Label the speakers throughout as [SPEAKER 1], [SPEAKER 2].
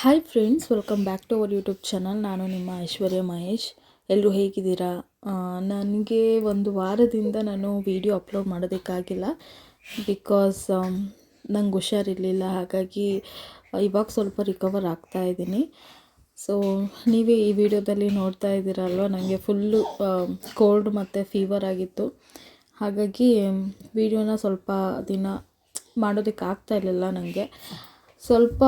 [SPEAKER 1] Hi friends welcome back to our YouTube channel ನಾನು ನಿಮ್ಮ ಐಶ್ವರ್ಯ ಮಹೇಶ್. ಎಲ್ಲರೂ ಹೇಗಿದ್ದೀರಾ? ನನಗೆ ಒಂದು ವಾರದಿಂದ ನಾನು ವಿಡಿಯೋ ಅಪ್ಲೋಡ್ ಮಾಡೋದಕ್ಕಾಗಿಲ್ಲ. ಬಿಕಾಸ್ ನಂಗೆ ಹುಷಾರಿರಲಿಲ್ಲ. ಹಾಗಾಗಿ ಇವಾಗ ಸ್ವಲ್ಪ ರಿಕವರ್ ಆಗ್ತಾ ಇದ್ದೀನಿ. ಸೊ ನೀವೇ ಈ ವಿಡಿಯೋದಲ್ಲಿ ನೋಡ್ತಾ ಇದ್ದೀರಲ್ವ? ನನಗೆ ಫುಲ್ಲು ಕೋಲ್ಡ್ ಮತ್ತು ಫೀವರ್ ಆಗಿತ್ತು. ಹಾಗಾಗಿ ವಿಡಿಯೋನ ಸ್ವಲ್ಪ ದಿನ ಮಾಡೋದಕ್ಕೆ ಆಗ್ತಾ ಇರಲಿಲ್ಲ ನನಗೆ ಸ್ವಲ್ಪ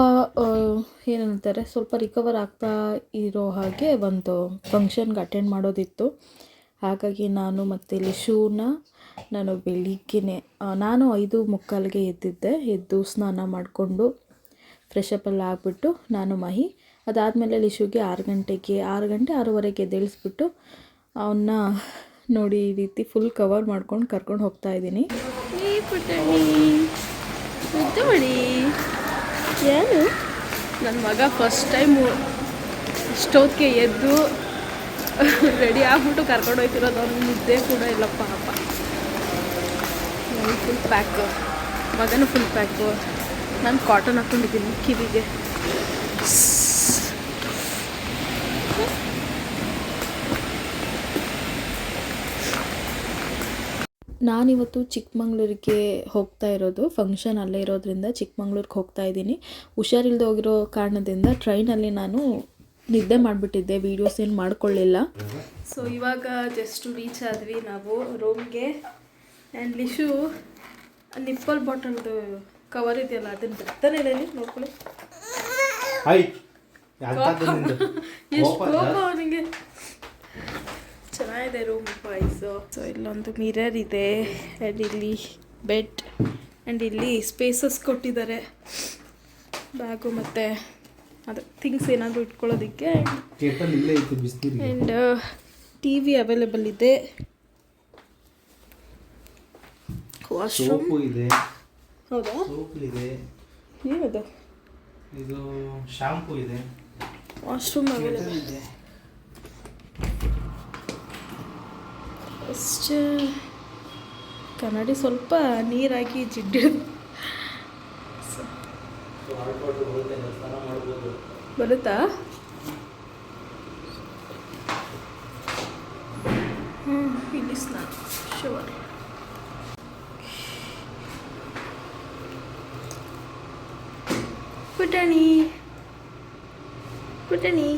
[SPEAKER 1] ಏನಂತಾರೆ, ಸ್ವಲ್ಪ ರಿಕವರ್ ಆಗ್ತಾ ಇರೋ ಹಾಗೆ ಒಂದು ಫಂಕ್ಷನ್ಗೆ ಅಟೆಂಡ್ ಮಾಡೋದಿತ್ತು. ಹಾಗಾಗಿ ನಾನು ಮತ್ತು ಶೂನ ನಾನು ಬೆಳಿಗ್ಗೆನೇ ನಾನು ಐದು ಮುಕ್ಕಾಲಿಗೆ ಎದ್ದಿದ್ದೆ. ಎದ್ದು ಸ್ನಾನ ಮಾಡಿಕೊಂಡು ಫ್ರೆಶಪ್ ಎಲ್ಲ ಆಗಿಬಿಟ್ಟು ನಾನು ಮಹಿ, ಅದಾದಮೇಲೆ ಲಿಶುಗೆ ಆರು ಗಂಟೆಗೆ, ಆರು ಗಂಟೆ ಆರೂವರೆಗೆ ಎದ್ದೇಳಿಸ್ಬಿಟ್ಟು ಅವನ್ನ ನೋಡಿ ಈ ರೀತಿ ಫುಲ್ ಕವರ್ ಮಾಡ್ಕೊಂಡು ಕರ್ಕೊಂಡು ಹೋಗ್ತಾ ಇದ್ದೀನಿ. ಏನು?
[SPEAKER 2] ನನ್ನ ಮಗ ಫಸ್ಟ್ ಟೈಮು ಇಷ್ಟೊತ್ತಿಗೆ ಎದ್ದು ರೆಡಿ ಆಗ್ಬಿಟ್ಟು ಕರ್ಕೊಂಡು ಹೋಗ್ತಿರೋದು ಅವ್ನು ನಿದ್ದೆ ಕೂಡ ಇಲ್ಲಪ್ಪ ಪಾಪ. ನಾನು ಫುಲ್ ಪ್ಯಾಕು ಮಗನೂ ಫುಲ್ ಪ್ಯಾಕು ನಾನು ಕಾಟನ್ ಹಾಕ್ಕೊಂಡಿದ್ದೀನಿ ಕಿವಿಗೆ.
[SPEAKER 1] ನಾನಿವತ್ತು ಚಿಕ್ಕಮಂಗ್ಳೂರಿಗೆ ಹೋಗ್ತಾ ಇರೋದು. ಫಂಕ್ಷನ್ ಅಲ್ಲೇ ಇರೋದ್ರಿಂದ ಚಿಕ್ಕಮಂಗ್ಳೂರಿಗೆ ಹೋಗ್ತಾ ಇದ್ದೀನಿ. ಹುಷಾರಿಲ್ಲದೆ ಹೋಗಿರೋ ಕಾರಣದಿಂದ ಟ್ರೈನಲ್ಲಿ ನಾನು ನಿದ್ದೆ ಮಾಡಿಬಿಟ್ಟಿದ್ದೆ. ವೀಡಿಯೋಸ್ ಏನು ಮಾಡ್ಕೊಳ್ಳಿಲ್ಲ.
[SPEAKER 2] ಸೊ ಇವಾಗ ಜಸ್ಟ್ ರೀಚ್ ಆದ್ವಿ ನಾವು ರೂಮ್ಗೆ ಆ್ಯಂಡ್ ಲಿಶು ನಿಪ್ಪಲ್ ಬಾಟಲ್ದು ಕವರ್ ಇದೆಯಲ್ಲ ಅದನ್ನು ಬರ್ತಾನೆ ನೋಡ್ಕೊಳ್ಳಿ? ಎಷ್ಟು
[SPEAKER 3] ಕೋಪ
[SPEAKER 2] ಅವನಿಗೆ. ಚೆನ್ನಾಗಿದೆ ರೂಮ್ ವಾಯ್ಸು ಸೊ ಇಲ್ಲೊಂದು ಮಿರರ್ ಇದೆ ಆ್ಯಂಡ್ ಇಲ್ಲಿ ಬೆಡ್ ಆ್ಯಂಡ್ ಇಲ್ಲಿ ಸ್ಪೇಸಸ್ ಕೊಟ್ಟಿದ್ದಾರೆ. ಬ್ಯಾಗು ಮತ್ತು ಅದು ಥಿಂಗ್ಸ್ ಏನಾದರೂ ಇಟ್ಕೊಳ್ಳೋದಕ್ಕೆ ಆ್ಯಂಡ್ ಟಿ ವಿ ಅವೈಲೇಬಲ್ ಇದೆ. ವಾಶ್ರೂಮ್
[SPEAKER 3] ಇದೆ.
[SPEAKER 2] ಹೌದಾ?
[SPEAKER 3] ಇದೆ.
[SPEAKER 2] ಏನದು?
[SPEAKER 3] ಇದು ಶಾಂಪೂ ಇದೆ.
[SPEAKER 2] ವಾಶ್ರೂಮ್ ಅವೈಲೇಬಲ್
[SPEAKER 3] ಇದೆ.
[SPEAKER 2] ಅಷ್ಟು. ಕನ್ನಡಿ ಸ್ವಲ್ಪ ನೀರಾಗಿ ಜಿಡ್ಡು. ಬರುತ್ತಾ? ಹ್ಞೂ ಇಲ್ಲಿ ಸ್ನಾನ. ಶವರ್ ಪುಟಣಿ. ಪುಟಣಿ.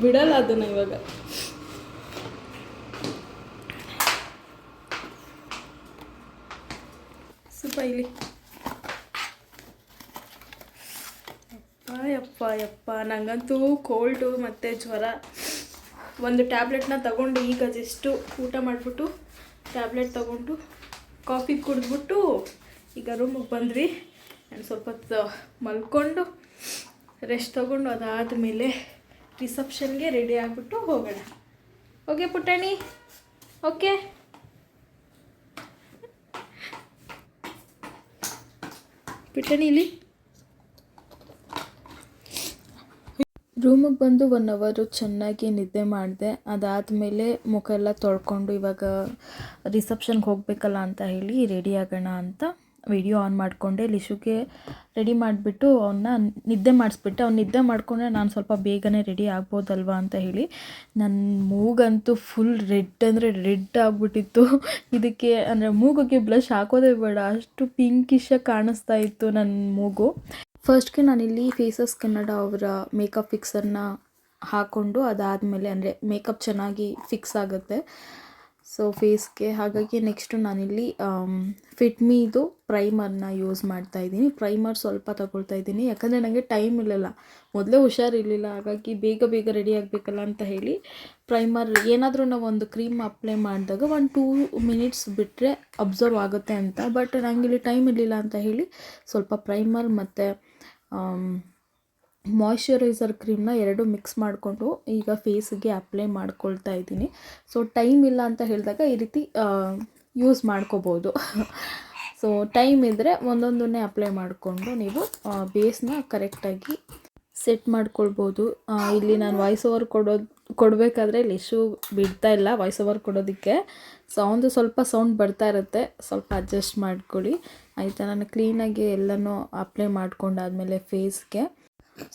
[SPEAKER 2] ಬಿಡಲ್ಲ ಅದನ್ನ ಇವಾಗ. ಸ್ವಲ್ಪ ಇಲ್ಲಿ. ಯಪ್ಪ ಯಪ್ಪ. ನನಗಂತೂ ಕೋಲ್ಡು ಮತ್ತು ಜ್ವರ. ಒಂದು ಟ್ಯಾಬ್ಲೆಟ್ನ ತಗೊಂಡು ಈಗ ಜಸ್ಟು ಊಟ ಮಾಡಿಬಿಟ್ಟು ಟ್ಯಾಬ್ಲೆಟ್ ತಗೊಂಡು ಕಾಫಿ ಕುಡಿದ್ಬಿಟ್ಟು ಈಗ ರೂಮಿಗೆ ಬಂದ್ವಿ. ನಾನು ಸ್ವಲ್ಪ ಮಲ್ಕೊಂಡು ರೆಸ್ಟ್ ಅದಾದ ಮೇಲೆ ರಿಸೆಪ್ಷನ್ಗೆ ರೆಡಿ ಆಗಿಬಿಟ್ಟು ಹೋಗೋಣ. ಓಕೆ ಪುಟ್ಟಣಿ? ಓಕೆ ಪುಟ್ಟಣಿ ಇಲ್ಲಿ.
[SPEAKER 1] ರೂಮಿಗೆ ಬಂದು ಒನ್ ಅವರು ಚೆನ್ನಾಗಿ ನಿದ್ದೆ ಮಾಡಿದೆ. ಅದಾದಮೇಲೆ ಮುಖ ಎಲ್ಲ ತೊಳ್ಕೊಂಡು ಇವಾಗ ರಿಸೆಪ್ಷನ್ಗೆ ಹೋಗಬೇಕಲ್ಲ ಅಂತ ಹೇಳಿ ರೆಡಿ ಆಗೋಣ ಅಂತ. ವಿಡಿಯೋ ಆನ್ ಮಾಡಿಕೊಂಡೆ ಲಿಶುಗೆ ರೆಡಿ ಮಾಡಿಬಿಟ್ಟು ಅವನ್ನ ನಿದ್ದೆ ಮಾಡಿಸ್ಬಿಟ್ಟೆ. ಅವ್ನು ನಿದ್ದೆ ಮಾಡಿಕೊಂಡ್ರೆ ನಾನು ಸ್ವಲ್ಪ ಬೇಗನೆ ರೆಡಿ ಆಗ್ಬೋದಲ್ವಾ ಅಂತ ಹೇಳಿ ನನ್ನ ಮೂಗಂತೂ ಫುಲ್ ರೆಡ್ ಅಂದರೆ ರೆಡ್ ಆಗಿಬಿಟ್ಟಿತ್ತು. ಇದಕ್ಕೆ ಅಂದರೆ ಮೂಗಿಗೆ ಬ್ಲಷ್ ಹಾಕೋದೇ ಬೇಡ, ಅಷ್ಟು ಪಿಂಕಿಶಾಗಿ ಕಾಣಿಸ್ತಾ ಇತ್ತು ನನ್ನ ಮೂಗು. ಫಸ್ಟ್ಗೆ ನಾನಿಲ್ಲಿ ಫೇಸಸ್ ಕನ್ನಡ ಅವರ ಮೇಕಪ್ ಫಿಕ್ಸರ್ನ ಹಾಕ್ಕೊಂಡು ಅದಾದಮೇಲೆ ಅಂದರೆ ಮೇಕಪ್ ಚೆನ್ನಾಗಿ ಫಿಕ್ಸ್ ಆಗುತ್ತೆ. ಸೊ ಫೇಸ್ಗೆ ಹಾಗಾಗಿ ನೆಕ್ಸ್ಟು ನಾನಿಲ್ಲಿ ಫಿಟ್ಮಿದು ಪ್ರೈಮರ್ನ ಯೂಸ್ ಮಾಡ್ತಾ ಇದ್ದೀನಿ. ಪ್ರೈಮರ್ ಸ್ವಲ್ಪ ತಗೊಳ್ತಾ ಇದ್ದೀನಿ. ಯಾಕಂದರೆ ನನಗೆ ಟೈಮ್ ಇರಲಿಲ್ಲ ಮೊದಲೇ ಹುಷಾರಿರಲಿಲ್ಲ. ಹಾಗಾಗಿ ಬೇಗ ಬೇಗ ರೆಡಿ ಆಗಬೇಕಲ್ಲ ಅಂತ ಹೇಳಿ ಪ್ರೈಮರ್ ಏನಾದರೂ ನಾವು ಒಂದು ಕ್ರೀಮ್ ಅಪ್ಲೈ ಮಾಡಿದಾಗ ಒಂದು ಟೂ ಮಿನಿಟ್ಸ್ ಬಿಟ್ಟರೆ ಅಬ್ಸರ್ವ್ ಆಗುತ್ತೆ ಅಂತ. ಬಟ್ ನನಗಿಲ್ಲಿ ಟೈಮ್ ಇರಲಿಲ್ಲ ಅಂತ ಹೇಳಿ ಸ್ವಲ್ಪ ಪ್ರೈಮರ್ ಮತ್ತು ಮಾಯ್ಶ್ಚರೈಸರ್ ಕ್ರೀಮ್ನ ಎರಡು ಮಿಕ್ಸ್ ಮಾಡಿಕೊಂಡು ಈಗ ಫೇಸಿಗೆ ಅಪ್ಲೈ ಮಾಡ್ಕೊಳ್ತಾ ಇದ್ದೀನಿ. ಸೊ ಟೈಮ್ ಇಲ್ಲ ಅಂತ ಹೇಳಿದಾಗ ಈ ರೀತಿ ಯೂಸ್ ಮಾಡ್ಕೋಬೋದು. ಸೊ ಟೈಮ್ ಇದ್ದರೆ ಒಂದೊಂದನ್ನೇ ಅಪ್ಲೈ ಮಾಡಿಕೊಂಡು ನೀವು ಬೇಸ್ನ ಕರೆಕ್ಟಾಗಿ ಸೆಟ್ ಮಾಡ್ಕೊಳ್ಬೋದು. ಇಲ್ಲಿ ನಾನು ವಾಯ್ಸ್ ಓವರ್ ಕೊಡೋದು ಕೊಡಬೇಕಾದ್ರೆ ಇಲ್ಲಿ ಇಶ್ಯೂ ಬಿಡ್ತಾ ಇಲ್ಲ ವಾಯ್ಸ್ ಓವರ್ ಕೊಡೋದಕ್ಕೆ. ಸೌಂಡು ಸ್ವಲ್ಪ ಸೌಂಡ್ ಬರ್ತಾ ಇರುತ್ತೆ. ಸ್ವಲ್ಪ ಅಡ್ಜಸ್ಟ್ ಮಾಡ್ಕೊಳ್ಳಿ. ಆಯಿತಾ? ನಾನು ಕ್ಲೀನಾಗಿ ಎಲ್ಲನೂ ಅಪ್ಲೈ ಮಾಡ್ಕೊಂಡಾದ್ಮೇಲೆ ಫೇಸ್ಗೆ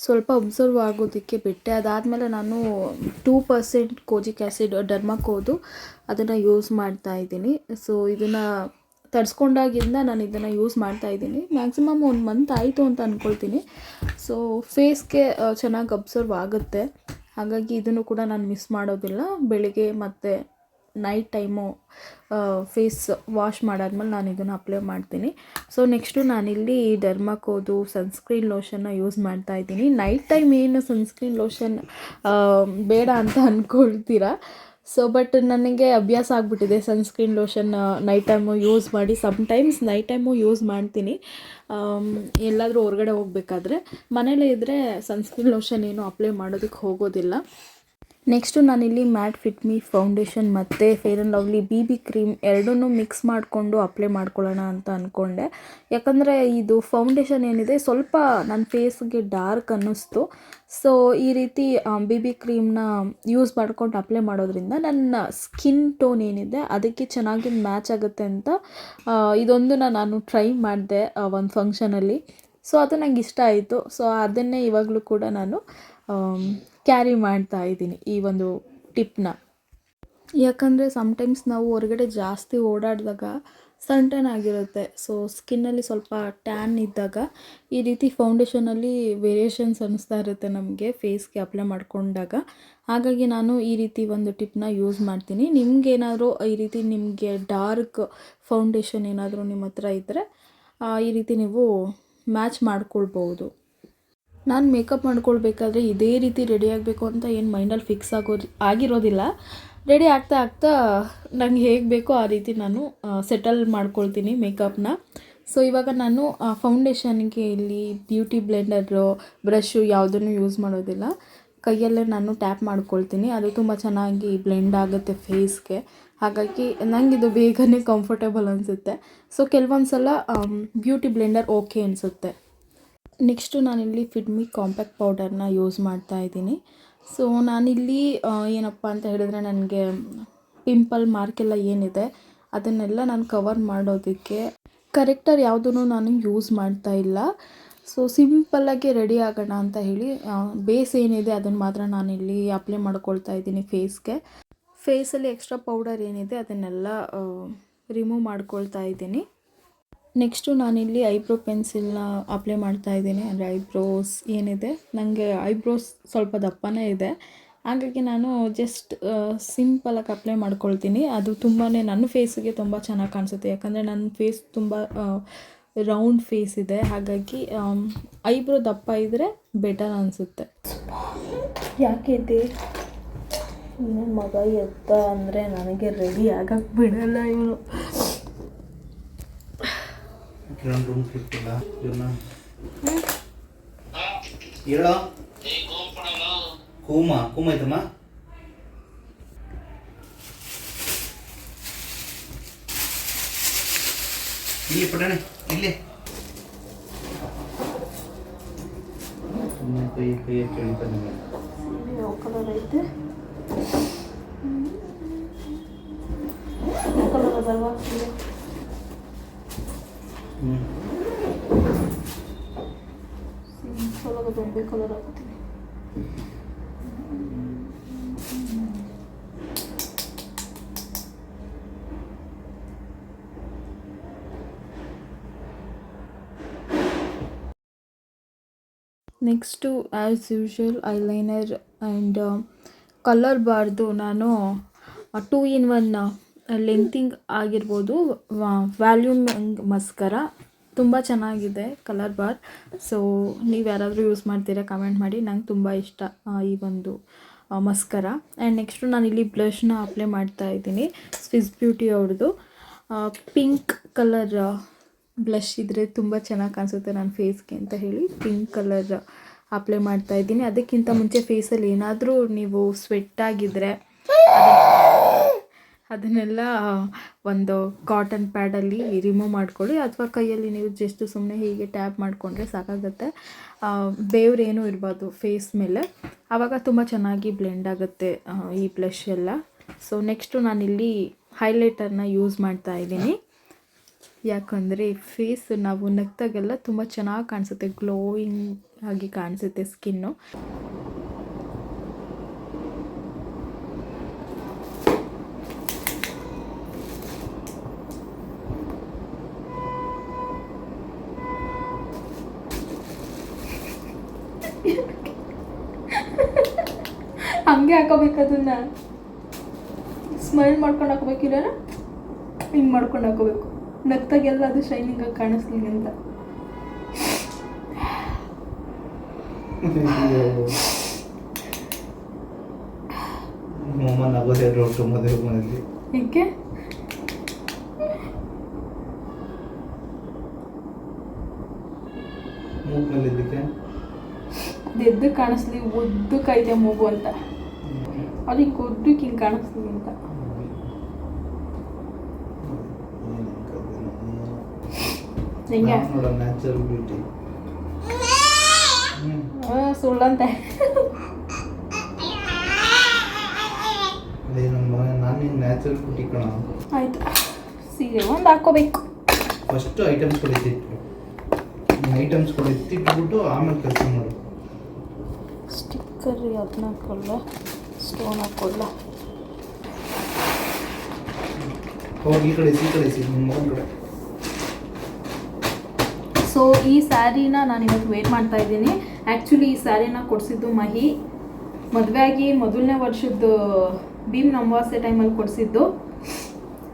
[SPEAKER 1] ಸ್ವಲ್ಪ ಒಬ್ಸರ್ವ್ ಆಗೋದಕ್ಕೆ ಬಿಟ್ಟೆ. ಅದಾದಮೇಲೆ ನಾನು ಟೂ ಪರ್ಸೆಂಟ್ ಕೋಜಿಕ್ ಆ್ಯಸಿಡ್ ಡರ್ಮಕೋದು ಅದನ್ನು ಯೂಸ್ ಮಾಡ್ತಾ ಇದ್ದೀನಿ. ಸೊ ಇದನ್ನು ತರಿಸ್ಕೊಂಡಾಗಿಂದ ನಾನು ಇದನ್ನು ಯೂಸ್ ಮಾಡ್ತಾ ಇದ್ದೀನಿ. ಮ್ಯಾಕ್ಸಿಮಮ್ ಒಂದು ಮಂತ್ ಆಯಿತು ಅಂತ ಅಂದ್ಕೊಳ್ತೀನಿ ಸೊ ಫೇಸ್ಗೆ ಚೆನ್ನಾಗಿ ಅಬ್ಸರ್ವ್ ಆಗುತ್ತೆ. ಹಾಗಾಗಿ ಇದನ್ನು ಕೂಡ ನಾನು ಮಿಸ್ ಮಾಡೋದಿಲ್ಲ. ಬೆಳಿಗ್ಗೆ ಮತ್ತು ನೈಟ್ ಟೈಮು ಫೇಸ್ ವಾಶ್ ಮಾಡಾದ್ಮೇಲೆ ನಾನು ಇದನ್ನು ಅಪ್ಲೈ ಮಾಡ್ತೀನಿ. ಸೊ ನೆಕ್ಸ್ಟು ನಾನಿಲ್ಲಿ ಡರ್ಮಾಕೋದು ಸನ್ಸ್ಕ್ರೀನ್ ಲೋಷನ್ನ ಯೂಸ್ ಮಾಡ್ತಾ ಇದ್ದೀನಿ. ನೈಟ್ ಟೈಮ್ ಏನು ಸನ್ಸ್ಕ್ರೀನ್ ಲೋಷನ್ ಬೇಡ ಅಂತ ಅಂದ್ಕೊಳ್ತೀರಾ ಸೊ ಬಟ್ ನನಗೆ ಅಭ್ಯಾಸ ಆಗಿಬಿಟ್ಟಿದೆ sunscreen lotion night time use ಮಾಡಿ. ಸಮ್ಟೈಮ್ಸ್ ನೈಟ್ ಟೈಮು ಯೂಸ್ ಮಾಡ್ತೀನಿ. ಎಲ್ಲಾದರೂ ಹೊರಗಡೆ ಹೋಗಬೇಕಾದ್ರೆ ಮನೇಲೇ ಇದ್ದರೆ ಸನ್ಸ್ಕ್ರೀನ್ ಲೋಷನ್ ಏನು ಅಪ್ಲೈ ಮಾಡೋದಕ್ಕೆ ಹೋಗೋದಿಲ್ಲ. ನೆಕ್ಸ್ಟು ನಾನಿಲ್ಲಿ ಮ್ಯಾಟ್ ಫಿಟ್ ಮೀ ಫೌಂಡೇಶನ್ ಮತ್ತು fair and lovely B B cream ಎರಡನ್ನೂ ಮಿಕ್ಸ್ ಮಾಡಿಕೊಂಡು ಅಪ್ಲೈ ಮಾಡ್ಕೊಳ್ಳೋಣ ಅಂತ ಅಂದ್ಕೊಂಡೆ ಯಾಕಂದರೆ ಇದು ಫೌಂಡೇಶನ್ ಏನಿದೆ, ಸ್ವಲ್ಪ ನನ್ನ ಫೇಸ್ಗೆ ಡಾರ್ಕ್ ಅನ್ನಿಸ್ತು. ಸೊ, ಈ ರೀತಿ ಬಿ ಬಿ ಕ್ರೀಮ್ನ ಯೂಸ್ ಮಾಡ್ಕೊಂಡು ಅಪ್ಲೈ ಮಾಡೋದ್ರಿಂದ ನನ್ನ ಸ್ಕಿನ್ ಟೋನ್ ಏನಿದೆ, ಅದಕ್ಕೆ ಚೆನ್ನಾಗಿ ಮ್ಯಾಚ್ ಆಗುತ್ತೆ ಅಂತ ಇದೊಂದು ಇದೊಂದನ್ನ ನಾನು ಟ್ರೈ ಮಾಡಿದೆ ಒಂದು ಫಂಕ್ಷನಲ್ಲಿ. ಸೊ, ಅದು ನನಗೆ ಇಷ್ಟ ಆಯಿತು. ಸೊ, ಅದನ್ನೇ ಇವಾಗಲೂ ಕೂಡ ನಾನು ಕ್ಯಾರಿ ಮಾಡ್ತಾ ಇದ್ದೀನಿ ಈ ಒಂದು ಟಿಪ್ನ ಯಾಕಂದರೆ ಸಮ್ಟೈಮ್ಸ್ ನಾವು ಹೊರಗಡೆ ಜಾಸ್ತಿ ಓಡಾಡಿದಾಗ ಸನ್ ಆಗಿರುತ್ತೆ. ಸೊ ಸ್ಕಿನ್ನಲ್ಲಿ ಸ್ವಲ್ಪ ಟ್ಯಾನ್ ಇದ್ದಾಗ ಈ ರೀತಿ ಫೌಂಡೇಶನಲ್ಲಿ ವೇರಿಯೇಷನ್ಸ್ ಅನ್ನಿಸ್ತಾ ಇರುತ್ತೆ ನಮಗೆ ಫೇಸ್ಗೆ ಅಪ್ಲೈ ಮಾಡಿಕೊಂಡಾಗ. ಹಾಗಾಗಿ ನಾನು ಈ ರೀತಿ ಒಂದು ಟಿಪ್ನ ಯೂಸ್ ಮಾಡ್ತೀನಿ. ನಿಮಗೇನಾದರೂ ಈ ರೀತಿ ನಿಮಗೆ ಡಾರ್ಕ್ ಫೌಂಡೇಶನ್ ಏನಾದರೂ ನಿಮ್ಮ ಹತ್ರ ಇದ್ದರೆ ಈ ರೀತಿ ನೀವು ಮ್ಯಾಚ್ ಮಾಡ್ಕೊಳ್ಬೋದು ನಾನು ಮೇಕಪ್ ಮಾಡ್ಕೊಳ್ಬೇಕಾದ್ರೆ ಇದೇ ರೀತಿ ರೆಡಿ ಆಗಬೇಕು ಅಂತ ಏನು ಮೈಂಡಲ್ಲಿ ಫಿಕ್ಸ್ ಆಗೋದು ಆಗಿರೋದಿಲ್ಲ. ರೆಡಿ ಆಗ್ತಾ ಆಗ್ತಾ ನಂಗೆ ಹೇಗೆ ಬೇಕೋ ಆ ರೀತಿ ನಾನು ಸೆಟಲ್ ಮಾಡ್ಕೊಳ್ತೀನಿ ಮೇಕಪ್ನ ಸೊ ಇವಾಗ ನಾನು ಫೌಂಡೇಶನ್ಗೆ ಇಲ್ಲಿ ಬ್ಯೂಟಿ ಬ್ಲೆಂಡರು ಬ್ರಷು ಯಾವುದನ್ನು ಯೂಸ್ ಮಾಡೋದಿಲ್ಲ. ಕೈಯಲ್ಲೇ ನಾನು ಟ್ಯಾಪ್ ಮಾಡ್ಕೊಳ್ತೀನಿ. ಅದು ತುಂಬ ಚೆನ್ನಾಗಿ ಬ್ಲೆಂಡ್ ಆಗುತ್ತೆ ಫೇಸ್ಗೆ ಹಾಗಾಗಿ ನನಗಿದು ಬೇಗನೆ ಕಂಫರ್ಟೇಬಲ್ ಅನಿಸುತ್ತೆ. ಸೊ ಕೆಲವೊಂದು ಸಲ ಬ್ಯೂಟಿ ಬ್ಲೆಂಡರ್ ಓಕೆ ಅನಿಸುತ್ತೆ. ನೆಕ್ಸ್ಟು ನಾನಿಲ್ಲಿ ಫಿಡ್ಮಿ ಕಾಂಪ್ಯಾಕ್ಟ್ ಪೌಡರ್ನ ಯೂಸ್ ಮಾಡ್ತಾ ಇದ್ದೀನಿ. ಸೊ ನಾನಿಲ್ಲಿ ಏನಪ್ಪ ಅಂತ ಹೇಳಿದ್ರೆ ನನಗೆ ಪಿಂಪಲ್ ಮಾರ್ಕ್ ಎಲ್ಲ ಏನಿದೆ, ಅದನ್ನೆಲ್ಲ ನಾನು ಕವರ್ ಮಾಡೋದಕ್ಕೆ ಕರೆಕ್ಟರ್ ಯಾವುದೂ ನಾನು ಯೂಸ್ ಮಾಡ್ತಾ ಇಲ್ಲ. ಸೊ ಸಿಂಪಲ್ಲಾಗಿ ರೆಡಿ ಆಗೋಣ ಅಂತ ಹೇಳಿ ಬೇಸ್ ಏನಿದೆ ಅದನ್ನು ಮಾತ್ರ ನಾನಿಲ್ಲಿ ಅಪ್ಲೈ ಮಾಡ್ಕೊಳ್ತಾ ಇದ್ದೀನಿ ಫೇಸ್ಗೆ ಫೇಸಲ್ಲಿ ಎಕ್ಸ್ಟ್ರಾ ಪೌಡರ್ ಏನಿದೆ ಅದನ್ನೆಲ್ಲ ರಿಮೂವ್ ಮಾಡ್ಕೊಳ್ತಾ ಇದ್ದೀನಿ. ನೆಕ್ಸ್ಟು ನಾನಿಲ್ಲಿ ಐಬ್ರೋ ಪೆನ್ಸಿಲ್ನ ಅಪ್ಲೈ ಮಾಡ್ತಾ ಇದ್ದೀನಿ. ಅಂದರೆ ಐಬ್ರೋಸ್ ಏನಿದೆ ನನಗೆ ಐಬ್ರೋಸ್ ಸ್ವಲ್ಪ ದಪ್ಪನೇ ಇದೆ. ಹಾಗಾಗಿ ನಾನು ಜಸ್ಟ್ ಸಿಂಪಲಾಗಿ ಅಪ್ಲೈ ಮಾಡ್ಕೊಳ್ತೀನಿ. ಅದು ತುಂಬಾ ನನ್ನ ಫೇಸಿಗೆ ತುಂಬ ಚೆನ್ನಾಗಿ ಕಾಣಿಸುತ್ತೆ. ಯಾಕಂದರೆ ನನ್ನ ಫೇಸ್ ತುಂಬ ರೌಂಡ್ ಫೇಸ್ ಇದೆ. ಹಾಗಾಗಿ ಐಬ್ರೋ ದಪ್ಪ ಇದ್ದರೆ ಬೆಟರ್ ಅನಿಸುತ್ತೆ. ಯಾಕೆ ಇದೆ? ನನ್ನ ಮಗ ಎತ್ತ ಅಂದರೆ ನನಗೆ ರೆಡಿ ಆಗಕ್ಕೆ ಬಿಡಲ್ಲ ಇವನು.
[SPEAKER 3] ಕೆಲವೊಂದು ರೂಮ್ ಸಿಕ್ಕಿಲ್ಲ ಇವನ್ನ ಹೇಳೋ? ಕೂಮ ಕೂಮ ಐತಮ್ಮ ಇಲ್ಲಿ ಪುಟಾಣಿ ಇಲ್ಲಿ. ಸುಮ್ಮನೆ ಕೈ ಕೈ ಕೇಳಿತ ನಿಮಗೆ
[SPEAKER 1] ಯಾವ ಕಲರ್ ಐತೆ? ಕಲರ್ ಅದಲ್ವಾ
[SPEAKER 3] ಹ್ಞೂ
[SPEAKER 1] ಸಿಂಪಲ್ ಆಗಿ ಬೊಂಬೆ ಕಲರ್ ಹಾಕ್ತೀನಿ next as usual eyeliner and colour ಬಾರ್ದು ನಾನು ಟೂ ಇನ್ ಒನ್ ಲೆಂತಿಂಗ್ ಆಗಿರ್ಬೋದು ವ್ಯಾಲ್ಯೂಮ್ ಮಸ್ಕರ, ತುಂಬ ಚೆನ್ನಾಗಿದೆ ಕಲರ್ ಬಾರ್. ಸೊ ನೀವು ಯಾರಾದರೂ ಯೂಸ್ ಮಾಡ್ತೀರಾ ಕಮೆಂಟ್ ಮಾಡಿ. ನಂಗೆ ತುಂಬ ಇಷ್ಟ ಈ ಒಂದು ಮಸ್ಕರ. ಆ್ಯಂಡ್ ನೆಕ್ಸ್ಟು ನಾನಿಲ್ಲಿ ಬ್ಲಷ್ನ ಅಪ್ಲೈ ಮಾಡ್ತಾ ಇದ್ದೀನಿ ಸ್ವಿಸ್ ಬ್ಯೂಟಿ ಅವ್ರದ್ದು ಪಿಂಕ್ ಕಲರ್ ಬ್ಲಷ್ ಇದ್ದರೆ ತುಂಬ ಚೆನ್ನಾಗಿ ಕಾಣಿಸುತ್ತೆ ನನ್ನ ಫೇಸ್ಗೆ ಅಂತ ಹೇಳಿ ಪಿಂಕ್ ಕಲರ್ ಅಪ್ಲೈ ಮಾಡ್ತಾ ಇದ್ದೀನಿ. ಅದಕ್ಕಿಂತ ಮುಂಚೆ ಫೇಸಲ್ಲಿ ಏನಾದರೂ ನೀವು ಸ್ವೆಟ್ ಆಗಿದ್ದರೆ ಅದನ್ನೆಲ್ಲ ಒಂದು ಕಾಟನ್ ಪ್ಯಾಡಲ್ಲಿ ರಿಮೂವ್ ಮಾಡ್ಕೊಳ್ಳಿ. ಅಥವಾ ಕೈಯಲ್ಲಿ ನೀವು ಜಸ್ಟ್ ಸುಮ್ಮನೆ ಹೀಗೆ ಟ್ಯಾಪ್ ಮಾಡಿಕೊಂಡ್ರೆ ಸಾಕಾಗುತ್ತೆ. ಬೇವ್ರೇನೂ ಇರಬಾರ್ದು ಫೇಸ್ ಮೇಲೆ. ಆವಾಗ ತುಂಬ ಚೆನ್ನಾಗಿ ಬ್ಲೆಂಡ್ ಆಗುತ್ತೆ ಈ ಬ್ಲಷ್ ಎಲ್ಲ. ಸೊ ನೆಕ್ಸ್ಟು ನಾನಿಲ್ಲಿ ಹೈಲೈಟರ್ನ ಯೂಸ್ ಮಾಡ್ತಾ ಇದ್ದೀನಿ. ಯಾಕಂದರೆ ಫೇಸ್ ನಾವು ನಗ್ದಾಗೆಲ್ಲ ತುಂಬ ಚೆನ್ನಾಗಿ ಕಾಣಿಸುತ್ತೆ ಗ್ಲೋಯಿಂಗ್ ಆಗಿ ಕಾಣಿಸುತ್ತೆ ಸ್ಕಿನ್ನು ಹಂಗೆ ಹಾಕೋಬೇಕು ಅದನ್ನ. ಸ್ಮೈಲ್ ಮಾಡ್ಕೊಂಡು ಹಾಕೋಬೇಕಿಲ್ಲ ಹಿಂಗೆ ಮಾಡ್ಕೊಂಡು ಹಾಕೋಬೇಕು. ನಗ್ತಾಗೆಲ್ಲ ಅದು ಶೈನಿಂಗ್ ಆಗಿ ಕಾಣಿಸ್ಲಿ ಅಂತ. ಏಕೆ
[SPEAKER 3] ಮೂಗ್ನಲ್ಲಿ ಇದಕ್ಕೆ
[SPEAKER 1] ಅದು ಎದ್ದು ಕಾಣಿಸ್ಲಿ ಉದ್ದಕ್ಕೈತೆ ಮೂಗು ಅಂತ. ಅದು ಹಿಂಗೆ ಉದ್ದಕ್ಕೆ ಹಿಂಗೆ ಕಾಣಿಸ್ತೀನಿ ಅಂತ ಹೆಂಗೆ
[SPEAKER 3] ನೋಡ ನ್ಯಾಚುರಲ್ ಬ್ಯೂಟಿ
[SPEAKER 1] ಆ, ಸುಳ್ಳಂತೆ
[SPEAKER 3] ನ್ಯಾಚುರಲ್ ಬ್ಯೂಟಿ ಕಣ
[SPEAKER 1] ಆಯ್ತು ಸೀರೆ ಒಂದು ಹಾಕೋಬೇಕು
[SPEAKER 3] ಫಸ್ಟ್ ಐಟಮ್ಸ್ಗಳು ಎತ್ತಿಟ್ಬಿಟ್ಟು ಆಮೇಲೆ ಕೆಲಸ ಮಾಡು
[SPEAKER 1] ಸ್ಟಿಕ್ಕರ್ ಅದನ್ನ ಸ್ಟೋನ್ ಹಾಕೊಳ್ಳ
[SPEAKER 3] ಹೋಗಿ ಈ ಕಡೆ ಈ ಕಡೆ ಸಿ ಕಡೆ.
[SPEAKER 1] ಸೊ ಈ ಸ್ಯಾರಿನ ನಾನು ಇವತ್ತು ವೇರ್ ಮಾಡ್ತಾ ಇದ್ದೀನಿ. ಆ್ಯಕ್ಚುಲಿ ಈ ಸ್ಯಾರಿನ ಕೊಡಿಸಿದ್ದು ಮಹಿ. ಮದುವೆ ಆಗಿ ಮೊದಲನೇ ವರ್ಷದ ಭೀಮ್ ಅಮಾವಾಸ್ಯೆ ಟೈಮಲ್ಲಿ ಕೊಡಿಸಿದ್ದು.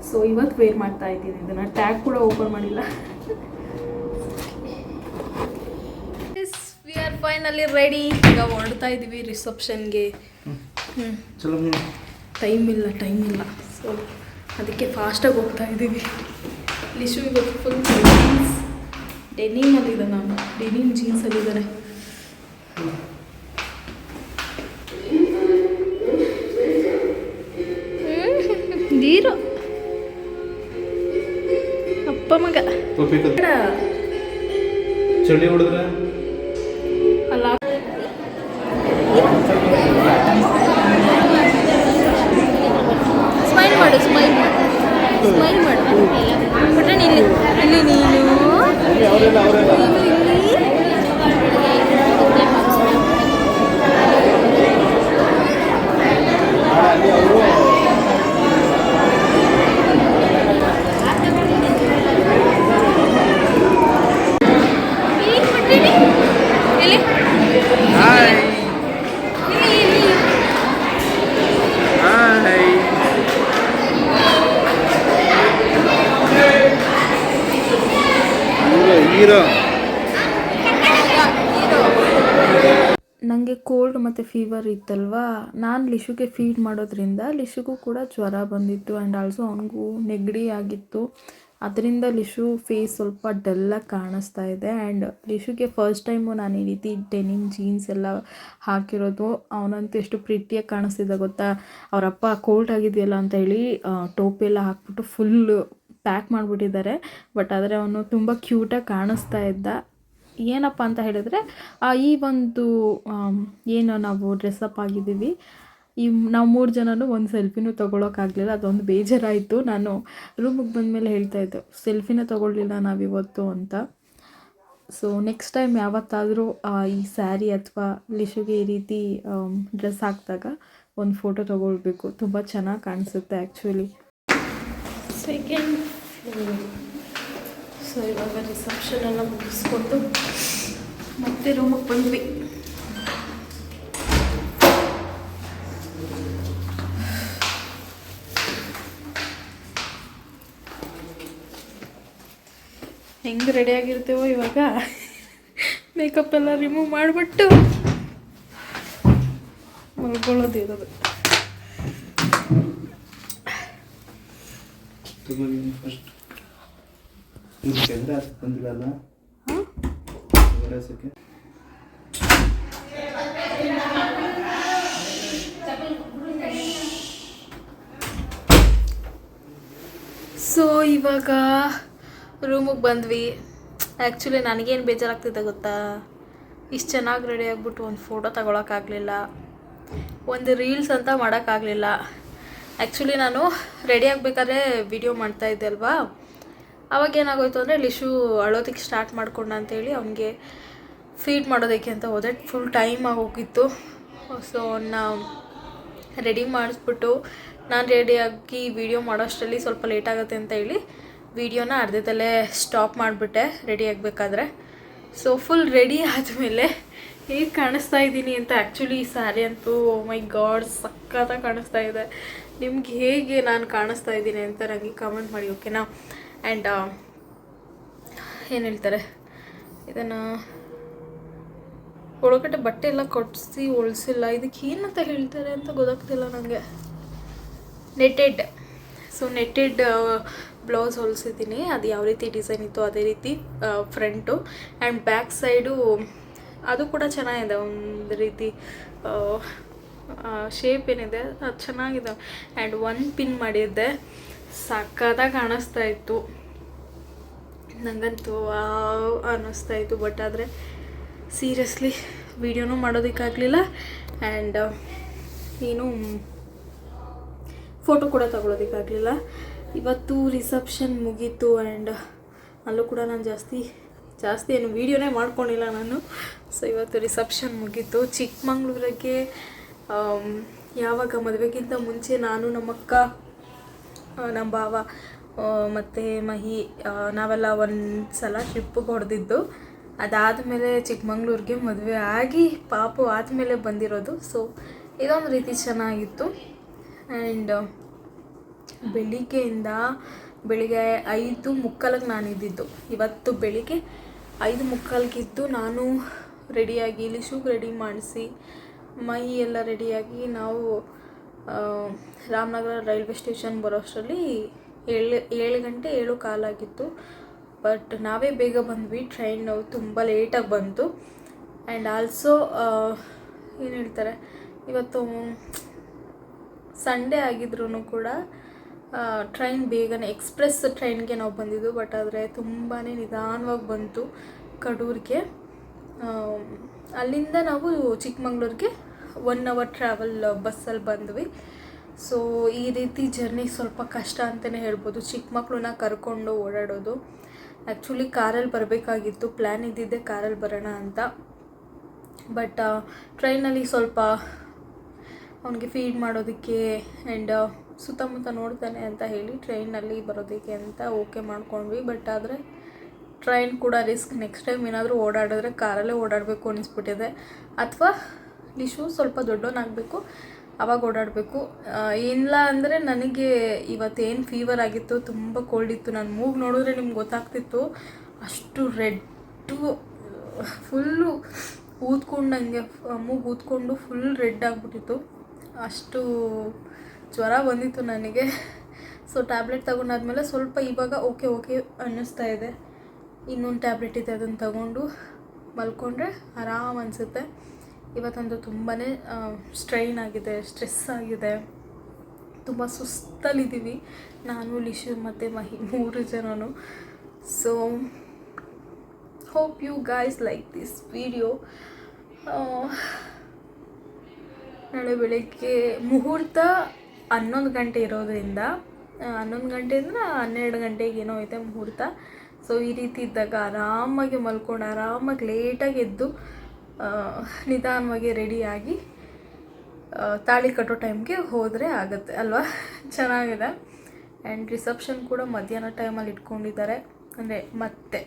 [SPEAKER 1] ಸೊ ಇವತ್ತು ವೇರ್ ಮಾಡ್ತಾ ಇದ್ದೀನಿ. ಇದನ್ನು ಟ್ಯಾಗ್ ಕೂಡ ಓಪನ್ ಮಾಡಿಲ್ಲ. ವಿ ಆರ್ ಫೈನಲಿ ರೆಡಿ ಈಗ ಹೊರಡ್ತಾ ಇದ್ದೀವಿ ರಿಸೆಪ್ಷನ್ಗೆ
[SPEAKER 3] ಚಲೋ
[SPEAKER 1] ಟೈಮ್ ಇಲ್ಲ ಟೈಮ್ ಇಲ್ಲ. ಸೊ ಅದಕ್ಕೆ ಫಾಸ್ಟಾಗಿ ಹೋಗ್ತಾ ಇದ್ದೀವಿ ಲಿಶು ಇವತ್ತು ಫುಲ್ ಜೀನ್ಸ್ ಡೆನಿಮಲ್ಲಿದೆ ನಾನು ಡೆನಿಮ್ ಜೀನ್ಸಲ್ಲಿದ್ದಾರೆ ನೀರು ಅಪ್ಪ ಮಗ.
[SPEAKER 3] ಚಳಿ ಹೊಡೆದ್ರೆ
[SPEAKER 1] ಅಲ್ಲ ಸ್ಮೈಲ್ ಮಾಡು ಸ್ಮೈಲ್ ಮಾಡು. ಸ್ಮೈಲ್ ಮಾಡು. ಇಲ್ಲಿ ಇಲ್ಲಿ ನೀನು ನೀನು ಇಲ್ಲಿ ಇಲ್ಲಿ ಪುಟ್ಟಣಿ ಇಲ್ಲಿ
[SPEAKER 3] ಹಾಯ್
[SPEAKER 1] ಇಲ್ಲಿ ಇಲ್ಲಿ
[SPEAKER 3] ಹಾಯ್ ಹೀರೋ
[SPEAKER 1] ನನಗೆ ಕೋಲ್ಡ್ ಮತ್ತು ಫೀವರ್ ಇತ್ತಲ್ವಾ ನಾನು ಲಿಶುಗೆ ಫೀಡ್ ಮಾಡೋದ್ರಿಂದ ಲಿಶುಗೂ ಕೂಡ ಜ್ವರ ಬಂದಿತ್ತು ಆ್ಯಂಡ್ ಆಲ್ಸೋ ಅವನಿಗೂ ನೆಗಡಿ ಆಗಿತ್ತು. ಅದರಿಂದ ಲಿಶು ಫೇಸ್ ಸ್ವಲ್ಪ ಡಲ್ಲಾಗಿ ಕಾಣಿಸ್ತಾ ಇದೆ ಆ್ಯಂಡ್ ಲಿಶುಗೆ ಫಸ್ಟ್ ಟೈಮು ನಾನು ಈ ರೀತಿ ಡೆನಿಮ್ ಜೀನ್ಸ್ ಎಲ್ಲ ಹಾಕಿರೋದು. ಅವನಂತೂ ಎಷ್ಟು ಪ್ರಿಟಿಯಾಗಿ ಕಾಣಿಸ್ತಿದ್ದ ಗೊತ್ತಾ? ಅವರಪ್ಪ ಕೋಲ್ಡ್ ಆಗಿದೆಯಲ್ಲ ಅಂತ ಹೇಳಿ ಆ, ಟೋಪಿ ಎಲ್ಲ ಹಾಕ್ಬಿಟ್ಟು ಫುಲ್ಲು ಪ್ಯಾಕ್ ಮಾಡಿಬಿಟ್ಟಿದ್ದಾರೆ. ಬಟ್ ಆದರೆ ಅವನು ತುಂಬ ಕ್ಯೂಟಾಗಿ ಕಾಣಿಸ್ತಾ ಇದ್ದ. ಏನಪ್ಪ ಅಂತ ಹೇಳಿದ್ರೆ ಈ ಒಂದು ಏನು ನಾವು ಡ್ರೆಸ್ಸಪ್ ಆಗಿದ್ದೀವಿ. ಈ ನಾವು ಮೂರು ಜನನೂ ಒಂದು ಸೆಲ್ಫಿನೂ ತೊಗೊಳೋಕ್ಕಾಗಲಿಲ್ಲ ಅದೊಂದು ಬೇಜಾರಾಯಿತು. ನಾನು ರೂಮಿಗೆ ಬಂದಮೇಲೆ ಹೇಳ್ತಾ ಇದ್ದೆ, ಸೆಲ್ಫಿನ ನಾವು ನಾವಿವತ್ತು ಅಂತ. ಸೊ ನೆಕ್ಸ್ಟ್ ಟೈಮ್ ಯಾವತ್ತಾದರೂ ಈ ಸ್ಯಾರಿ ಅಥವಾ ಲಿಶುಗೆ ಈ ರೀತಿ ಡ್ರೆಸ್ ಹಾಕಿದಾಗ ಒಂದು ಫೋಟೋ ತೊಗೊಳ್ಬೇಕು. ತುಂಬ ಚೆನ್ನಾಗಿ ಕಾಣಿಸುತ್ತೆ ಆ್ಯಕ್ಚುಲಿ ಸೆಕೆಂಡ್ ಸೊ ಇವಾಗ ರಿಸೆಪ್ಷನ್ ಎಲ್ಲ ಮುಗಿಸ್ಕೊಂಡು ಮತ್ತೆ ರೂಮಿಗೆ ಬಂದ್ವಿ. ಹೆಂಗೆ ರೆಡಿ ಆಗಿರ್ತೇವೋ ಇವಾಗ? ಮೇಕಪ್ ಎಲ್ಲ ರಿಮೂವ್ ಮಾಡಿಬಿಟ್ಟು ಮಲ್ಕೊಳ್ಳೋದು ಇರೋದು. ಸೊ ಇವಾಗ ರೂಮಿಗೆ ಬಂದ್ವಿ. ಆ್ಯಕ್ಚುಲಿ ನನಗೇನು ಬೇಜಾರಾಗ್ತಿದೆ ಗೊತ್ತಾ? ಇಷ್ಟು ಚೆನ್ನಾಗಿ ರೆಡಿ ಆಗಿಬಿಟ್ಟು ಒಂದು ಫೋಟೋ ತಗೊಳಕ್ಕಾಗಲಿಲ್ಲ ಒಂದು ರೀಲ್ಸ್ ಅಂತ ಮಾಡೋಕ್ಕಾಗಲಿಲ್ಲ ಆ್ಯಕ್ಚುಲಿ ನಾನು ರೆಡಿ ಆಗಬೇಕಾದ್ರೆ ವಿಡಿಯೋ ಮಾಡ್ತಾಯಿದ್ದೆ ಅಲ್ವಾ? ಅವಾಗ ಏನಾಗೋಯ್ತು ಅಂದರೆ ಲಿಶು ಅಳೋದಕ್ಕೆ ಸ್ಟಾರ್ಟ್ ಮಾಡ್ಕೊಂಡ ಅಂತೇಳಿ ಅವನಿಗೆ ಫೀಡ್ ಮಾಡೋದಕ್ಕೆ ಅಂತ ಹೋದೆ. ಫುಲ್ ಟೈಮ್ ಆಗೋಗಿತ್ತು ಸೊ ಅವನ್ನ ರೆಡಿ ಮಾಡಿಸ್ಬಿಟ್ಟು ನಾನು ರೆಡಿಯಾಗಿ ವಿಡಿಯೋ ಮಾಡೋಷ್ಟರಲ್ಲಿ ಸ್ವಲ್ಪ ಲೇಟ್ ಆಗುತ್ತೆ ಅಂತ ಹೇಳಿ ವಿಡಿಯೋನ ಅರ್ಧದಲ್ಲೇ ಸ್ಟಾಪ್ ಮಾಡಿಬಿಟ್ಟೆ ರೆಡಿ ಆಗಬೇಕಾದ್ರೆ. ಸೊ ಫುಲ್ ರೆಡಿ ಆದಮೇಲೆ ಹೇಗೆ ಕಾಣಿಸ್ತಾ ಇದ್ದೀನಿ ಅಂತ ಆ್ಯಕ್ಚುಲಿ ಈ ಸ್ಯಾರಿ ಅಂತೂ ಮೈ ಗಾಡ್ ಸಕ್ಕತ್ತಾಗಿ ಕಾಣಿಸ್ತಾ ಇದೆ. ನಿಮ್ಗೆ ಹೇಗೆ ನಾನು ಕಾಣಿಸ್ತಾ ಇದ್ದೀನಿ ಅಂತ ನನಗೆ ಕಮೆಂಟ್ ಮಾಡಿ ಓಕೆನಾ ಆ್ಯಂಡ್ ಏನು ಹೇಳ್ತಾರೆ? ಇದನ್ನು ಒಳಗಡೆ ಬಟ್ಟೆ ಎಲ್ಲ ಕೊಡಿಸಿ ಉಳಿಸಿಲ್ಲ ಇದಕ್ಕೆ ಏನಂತ ಹೇಳ್ತಾರೆ ಅಂತ ಗೊತ್ತಾಗ್ತಿಲ್ಲ ನನಗೆ ನೆಟೆಡ್ ಸೊ ನೆಟೆಡ್ ಬ್ಲೌಸ್ ಹೊಲಿಸಿದ್ದೀನಿ. ಅದು ಯಾವ ರೀತಿ ಡಿಸೈನ್ ಇತ್ತು ಅದೇ ರೀತಿ ಫ್ರಂಟು ಆ್ಯಂಡ್ ಬ್ಯಾಕ್ ಸೈಡು ಅದು ಕೂಡ ಚೆನ್ನಾಗಿದೆ. ಒಂದು ರೀತಿ ಶೇಪ್ ಏನಿದೆ, ಅದು ಚೆನ್ನಾಗಿದೆ. ಆ್ಯಂಡ್ ಒನ್ ಪಿನ್ ಮಾಡಿದ್ದೆ. ಸಕ್ಕತ್ತಾಗಿ ಕಾಣಿಸ್ತಾ ಇತ್ತು. ನನಗಂತೂ ಅನ್ನಿಸ್ತಾ ಇತ್ತು. ಬಟ್ ಆದರೆ ಸೀರಿಯಸ್ಲಿ ವೀಡಿಯೋನೂ ಮಾಡೋದಕ್ಕಾಗಲಿಲ್ಲ. ಆ್ಯಂಡ್ ಏನು ಫೋಟೋ ಕೂಡ ತಗೊಳ್ಳೋದಕ್ಕಾಗಲಿಲ್ಲ ಇವತ್ತು ರಿಸೆಪ್ಷನ್ ಮುಗೀತು ಆ್ಯಂಡ್ ಅಲ್ಲೂ ಕೂಡ ನಾನು ಜಾಸ್ತಿ ಜಾಸ್ತಿ ಏನು ವೀಡಿಯೋನೇ ಮಾಡ್ಕೊಂಡಿಲ್ಲ ನಾನು. ಸೊ ಇವತ್ತು ರಿಸೆಪ್ಷನ್ ಮುಗೀತು. ಚಿಕ್ಕಮಂಗ್ಳೂರಿಗೆ ಯಾವಾಗ ಮದುವೆಗಿಂತ ಮುಂಚೆ ನಾನು ನಮ್ಮಕ್ಕ ನಮ್ಮ ಭಾವ ಮತ್ತು ಮಹಿ ನಾವೆಲ್ಲ ಒಂದು ಸಲ ಟ್ರಿಪ್ಪಿಗೆ ಹೊಡೆದಿದ್ದು. ಅದಾದಮೇಲೆ ಚಿಕ್ಕಮಂಗ್ಳೂರಿಗೆ ಮದುವೆ ಆಗಿ ಪಾಪು ಆದಮೇಲೆ ಬಂದಿರೋದು. ಸೊ ಇದೊಂದು ರೀತಿ ಚೆನ್ನಾಗಿತ್ತು. ಆ್ಯಂಡ್ ಬೆಳಿಗ್ಗೆಯಿಂದ ಬೆಳಿಗ್ಗೆ ಐದು ಮುಕ್ಕಾಲಿಗೆ ನಾನು ಇದ್ದಿದ್ದು ಇವತ್ತು ಬೆಳಿಗ್ಗೆ ಐದು ಮುಕ್ಕಾಲಿಗಿದ್ದು ನಾನು ರೆಡಿಯಾಗಿ ಲಿಶುಗೆ ರೆಡಿ ಮಾಡಿಸಿ, ಮೈ ಎಲ್ಲ ರೆಡಿಯಾಗಿ ನಾವು ರಾಮನಗರ ರೈಲ್ವೆ ಸ್ಟೇಷನ್ ಬರೋಷ್ಟರಲ್ಲಿ ಏಳು ಏಳು ಗಂಟೆ ಏಳು ಕಾಲಾಗಿತ್ತು. ಬಟ್ ನಾವೇ ಬೇಗ ಬಂದ್ವಿ. ಟ್ರೈನ್ ತುಂಬ ಲೇಟಾಗಿ ಬಂತು. ಆ್ಯಂಡ್ ಆಲ್ಸೋ ಏನು ಹೇಳ್ತಾರೆ, ಇವತ್ತು ಸಂಡೇ ಆಗಿದ್ರೂ ಕೂಡ ಟ್ರೈನ್ ಬೇಗನೆ ಎಕ್ಸ್ಪ್ರೆಸ್ ಟ್ರೈನ್ಗೆ ನಾವು ಬಂದಿದ್ದು ಬಟ್ ಆದರೆ ತುಂಬಾ ನಿಧಾನವಾಗಿ ಬಂತು ಕಡೂರಿಗೆ. ಅಲ್ಲಿಂದ ನಾವು ಚಿಕ್ಕಮಂಗ್ಳೂರಿಗೆ ಒನ್ ಅವರ್ ಟ್ರಾವೆಲ್ ಬಸ್ಸಲ್ಲಿ ಬಂದ್ವಿ. ಸೊ ಈ ರೀತಿ ಜರ್ನಿ ಸ್ವಲ್ಪ ಕಷ್ಟ ಅಂತಲೇ ಹೇಳ್ಬೋದು. ಚಿಕ್ಕ ಮಕ್ಕಳನ್ನ ಕರ್ಕೊಂಡು ಓಡಾಡೋದು. ಆ್ಯಕ್ಚುಲಿ ಕಾರಲ್ಲಿ ಬರಬೇಕಾಗಿತ್ತು. ಪ್ಲ್ಯಾನ್ ಇದ್ದಿದ್ದೆ ಕಾರಲ್ಲಿ ಬರೋಣ ಅಂತ. ಬಟ್ ಟ್ರೈನಲ್ಲಿ ಸ್ವಲ್ಪ ಅವನಿಗೆ ಫೀಡ್ ಮಾಡೋದಕ್ಕೆ ಆ್ಯಂಡ್ ಸುತ್ತಮುತ್ತ ನೋಡ್ತೇನೆ ಅಂತ ಹೇಳಿ ಟ್ರೈನಲ್ಲಿ ಬರೋದಕ್ಕೆ ಅಂತ ಓಕೆ ಮಾಡ್ಕೊಂಡ್ವಿ. ಬಟ್ ಆದರೆ ಟ್ರೈನ್ ಕೂಡ ರಿಸ್ಕ್ ನೆಕ್ಸ್ಟ್ ಟೈಮ್ ಏನಾದರೂ ಓಡಾಡಿದ್ರೆ ಕಾರಲ್ಲೇ ಓಡಾಡಬೇಕು ಅನಿಸ್ಬಿಟ್ಟಿದೆ. ಅಥವಾ ಲಿಶು ಸ್ವಲ್ಪ ದೊಡ್ಡವನಾಗಬೇಕು, ಅವಾಗ ಓಡಾಡಬೇಕು. ಇಲ್ಲ ಅಂದರೆ ನನಗೆ ಇವತ್ತೇನು ಫೀವರ್ ಆಗಿತ್ತು, ತುಂಬ ಕೋಲ್ಡ್ ಇತ್ತು. ನಾನು ಮೂಗು ನೋಡಿದ್ರೆ ನಿಮ್ಗೆ ಗೊತ್ತಾಗ್ತಿತ್ತು. ಅಷ್ಟು ರೆಡ್ಡು ಫುಲ್ಲು ಊದ್ಕೊಂಡಂಗೆ, ಮೂಗು ಊದ್ಕೊಂಡು ಫುಲ್ ರೆಡ್ ಆಗಿಬಿಟ್ಟಿತ್ತು. ಅಷ್ಟು ಜ್ವರ ಬಂದಿತ್ತು ನನಗೆ. ಸೊ ಟ್ಯಾಬ್ಲೆಟ್ ತಗೊಂಡಾದ್ಮೇಲೆ ಸ್ವಲ್ಪ ಇವಾಗ ಓಕೆ ಓಕೆ ಅನ್ನಿಸ್ತಾ ಇದೆ. ಇನ್ನೊಂದು ಟ್ಯಾಬ್ಲೆಟ್ ಇದೆ ಅದನ್ನು ತಗೊಂಡು ಮಲ್ಕೊಂಡ್ರೆ ಆರಾಮ ಅನಿಸುತ್ತೆ. ಇವತ್ತಂತೂ ತುಂಬಾ ಸ್ಟ್ರೈನ್ ಆಗಿದೆ ಸ್ಟ್ರೆಸ್ ಆಗಿದೆ. ತುಂಬ ಸುಸ್ತಲ್ಲಿದ್ದೀವಿ. ನಾನು, ಲಿಶು ಮತ್ತು ಮಹಿ ಮೂರು ಜನನು. So hope you guys like this video ನಾಳೆ ಬೆಳಗ್ಗೆ ಮುಹೂರ್ತ ಹನ್ನೊಂದು ಗಂಟೆ ಇರೋದ್ರಿಂದ ಹನ್ನೊಂದು ಗಂಟೆಯಿಂದ ಹನ್ನೆರಡು ಗಂಟೆಗೆ ಏನೋ ಐತೆ ಮುಹೂರ್ತ. ಸೊ ಈ ರೀತಿ ಇದ್ದಾಗ ಆರಾಮಾಗಿ ಮಲ್ಕೊಂಡು, ಆರಾಮಾಗಿ ಲೇಟಾಗಿ ಎದ್ದು ನಿಧಾನವಾಗಿ ರೆಡಿಯಾಗಿ ತಾಳಿ ಕಟ್ಟೋ ಟೈಮ್ಗೆ ಹೋದರೆ ಆಗುತ್ತೆ ಅಲ್ವಾ? ಚೆನ್ನಾಗಿದೆ. ಆ್ಯಂಡ್ ರಿಸೆಪ್ಷನ್ ಕೂಡ ಮಧ್ಯಾಹ್ನ ಟೈಮಲ್ಲಿ ಇಟ್ಕೊಂಡಿದ್ದಾರೆ. ಅಂದರೆ ಮತ್ತೆ.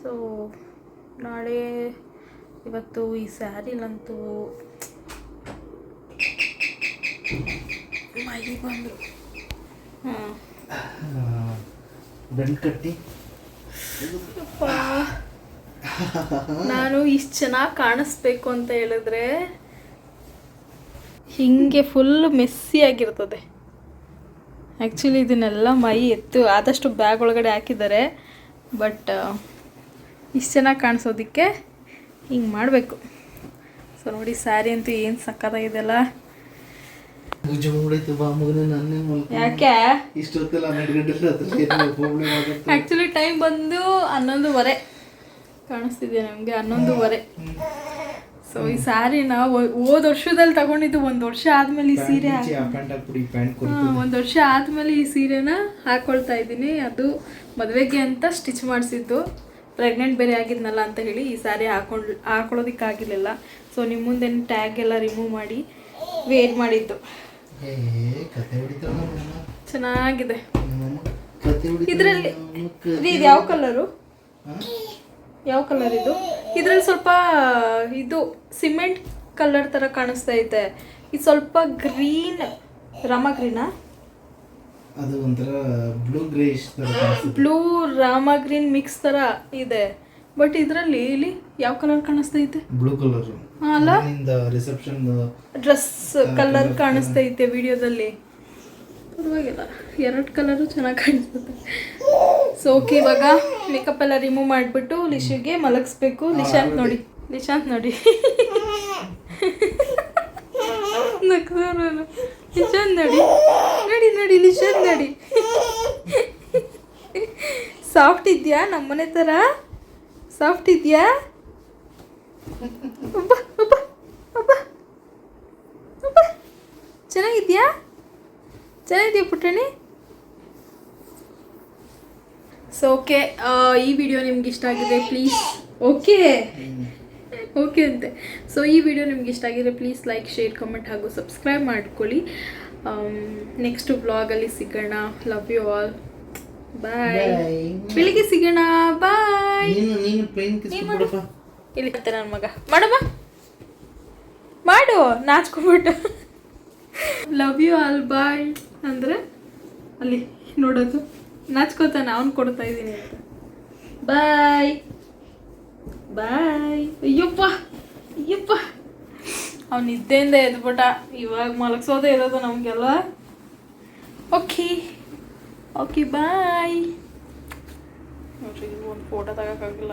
[SPEAKER 1] ಸೊ ನಾಳೆ ಇವತ್ತು ಈ ಸ್ಯಾರಿಲಂತೂ ಮೈ ಬಂದರು. ಹಾಂ.
[SPEAKER 3] ಬೆಂಡ್ ಕಟ್ಟಿ.
[SPEAKER 1] ನಾನು ಇಷ್ಟು ಚೆನ್ನಾಗಿ ಕಾಣಿಸ್ಬೇಕು ಅಂತ ಹೇಳಿದ್ರೆ ಹಿಂಗೆ ಫುಲ್ ಮೆಸ್ಸಿ ಆಗಿರ್ತದೆ. ಆ್ಯಕ್ಚುಲಿ ಇದನ್ನೆಲ್ಲ ಮೈ ಎತ್ತು ಆದಷ್ಟು ಬ್ಯಾಗ್ ಒಳಗಡೆ ಹಾಕಿದ್ದಾರೆ. ಬಟ್ ಇಷ್ಟು ಚೆನ್ನಾಗಿ ಕಾಣಿಸೋದಕ್ಕೆ ಹಿಂಗೆ ಮಾಡಬೇಕು. ಸೊ ನೋಡಿ ಸ್ಯಾರಿ ಅಂತೂ ಏನು ಸಕ್ಕತ್ತಾಗಿದೆಲ್ಲ
[SPEAKER 3] ಪೂಜೆ ಮಾಡೈತೆ ಬಾ ಮಗನೇ ನನ್ನೇ ಮಲ್ಕೊಂಡು
[SPEAKER 1] ಯಾಕೆ?
[SPEAKER 3] ಇಷ್ಟೊತ್ತಲ್ಲ
[SPEAKER 1] ಆ್ಯಕ್ಚುಲಿ ಟೈಮ್ ಬಂದು ಹನ್ನೊಂದುವರೆ ಕಾಣಿಸ್ತಿದೆ ನಮಗೆ ಹನ್ನೊಂದುವರೆ. ಸೊ ಈ ಸ್ಯಾರಿನ ಹೋದ ವರ್ಷದಲ್ಲಿ ತಗೊಂಡಿದ್ದು ಒಂದು ವರ್ಷ ಆದ್ಮೇಲೆ ಈ ಸೀರೆ ಒಂದು ವರ್ಷ ಆದ್ಮೇಲೆ ಈ ಸೀರೆನ ಹಾಕೊಳ್ತಾ ಇದ್ದೀನಿ. ಅದು ಮದುವೆಗೆ ಅಂತ ಸ್ಟಿಚ್ ಮಾಡಿಸಿದ್ದು. ಪ್ರೆಗ್ನೆಂಟ್ ಬೇರೆ ಆಗಿದ್ನಲ್ಲ ಅಂತ ಹೇಳಿ ಈ ಸ್ಯಾರಿ ಹಾಕೊಂಡು ಹಾಕೊಳ್ಳೋದಕ್ಕಾಗಿರಲಿಲ್ಲ. ಸೊ ನಿಮ್ಮ ಮುಂದೆ ಟ್ಯಾಗ್ ಎಲ್ಲ ರಿಮೂವ್ ಮಾಡಿ ವೇರ್ ಮಾಡಿದ್ದು.
[SPEAKER 3] ಏ ಕತೆ ಹೊಡಿತಾಳ
[SPEAKER 1] ಚೆನ್ನಾಗಿದೆ. ಇದರಲ್ಲಿ ಇದು ಯಾವ ಕಲರು? ಯಾವ ಕಲರ್ ಇದು? ಇದ್ರಲ್ಲಿ ಸ್ವಲ್ಪ ಇದು ಸಿಮೆಂಟ್ ಕಲರ್ ಥರ ಕಾಣಿಸ್ತಾ ಇದೆ ಇದು ಸ್ವಲ್ಪ ಗ್ರೀನ್ ರಾಮ ಗ್ರೀನಾ?
[SPEAKER 3] ಅದು ಒಂಥರ ಬ್ಲೂ ಗ್ರೇಷ್ ತರ
[SPEAKER 1] ಬ್ಲೂ ರಾಮ ಗ್ರೀನ್ ಮಿಕ್ಸ್ ತರ ಇದೆ. ಬಟ್ ಇದರಲ್ಲಿ ಇಲ್ಲಿ ಯಾವ ಕಲರ್ ಕಾಣಿಸ್ತೈತೆ
[SPEAKER 3] ಬ್ಲೂ ಕಲರ್
[SPEAKER 1] ಅಲ್ಲ?
[SPEAKER 3] ರಿಸೆಪ್ಷನ್
[SPEAKER 1] ಡ್ರೆಸ್ ಕಲರ್ ಕಾಣಿಸ್ತೈತೆ ವಿಡಿಯೋದಲ್ಲಿ. ಪರವಾಗಿಲ್ಲ. ಎರಡು ಕಲರು ಚೆನ್ನಾಗಿ ಕಾಣಿಸುತ್ತೆ. ಸೊ ಓಕೆ ಇವಾಗ ಮೇಕಪ್ ಎಲ್ಲ ರಿಮೂವ್ ಮಾಡಿಬಿಟ್ಟು ಲಿಶಿಗೆ ಮಲಗಿಸ್ಬೇಕು. ನಿಶಾಂತ್ ನೋಡಿ. ನಿಶಾಂತ್ ನೋಡಿ. ನಿಶಾಂತ್ ನೋಡಿ. ನೋಡಿ ನೋಡಿ ನಿಶಾಂತ್ ನೋಡಿ. ಸಾಫ್ಟ್ ಇದೆಯಾ ನಮ್ಮನೆ ಥರ? ಸಾಫ್ಟ್ ಇದೆಯಾ? ಚೆನ್ನಾಗಿದ್ಯಾ? ಚೆನ್ನಾಗಿದ್ಯಾ ಪುಟ್ಟಣಿ? ಸೊ ಓಕೆ ಈ ವಿಡಿಯೋ ನಿಮ್ಗೆ ಇಷ್ಟ ಆಗಿದೆ ಪ್ಲೀಸ್ ಓಕೆ ಓಕೆ ಅಂತೆ. ಸೊ ಈ ವಿಡಿಯೋ ನಿಮ್ಗೆ ಇಷ್ಟ ಆಗಿದೆ ಪ್ಲೀಸ್ ಲೈಕ್ ಶೇರ್ ಕಮೆಂಟ್ ಹಾಗೂ ಸಬ್ಸ್ಕ್ರೈಬ್ ಮಾಡ್ಕೊಳ್ಳಿ. ನೆಕ್ಸ್ಟ್ ವ್ಲಾಗಲ್ಲಿ ಸಿಗೋಣ. ಲವ್ ಯು ಆಲ್ ಬಾಯ್ ಬೆಳಿಗ್ಗೆ ಸಿಗೋಣ. ಬಾಯ್
[SPEAKER 3] ನೀನು ನೀನು ಪೇನ್ ಕಿಸ್ಬಿಡಪ್ಪ
[SPEAKER 1] ಇಲ್ಲಿ ಅಂತ ನನ್ನ ಮಗ. ಮಾಡಮ್ಮ ಮಾಡು ನಾಚ್ಕೊಂಬಿಟ್ಟು. ಲವ್ ಯು ಆಲ್ ಬಾಯ್ ಅಂದರೆ ಅಲ್ಲಿ ನೋಡೋದು. ನಾಚ್ಕೋತಾನೆ ಅವ್ನು ಕೊಡ್ತಾ ಇದ್ದೀನಿ ಅಂತ. ಬಾಯ್ ಬಾಯ್ ಅಯ್ಯಪ್ಪ ಅಯ್ಯಪ್ಪ. ಅವ್ನು ನಿದ್ದೆಯಿಂದ ಎದ್ಬಿಟ್ಟ. ಇವಾಗ ಮಲಗಿಸೋದೇ ಇರೋದು ನಮಗೆಲ್ಲ. ಓಕೆ ಓಕೆ ಬಾಯ್ ನೋಡ್ರಿ ಒಂದು ಫೋಟೋ ತಗೋಕ್ಕಾಗಿಲ್ಲ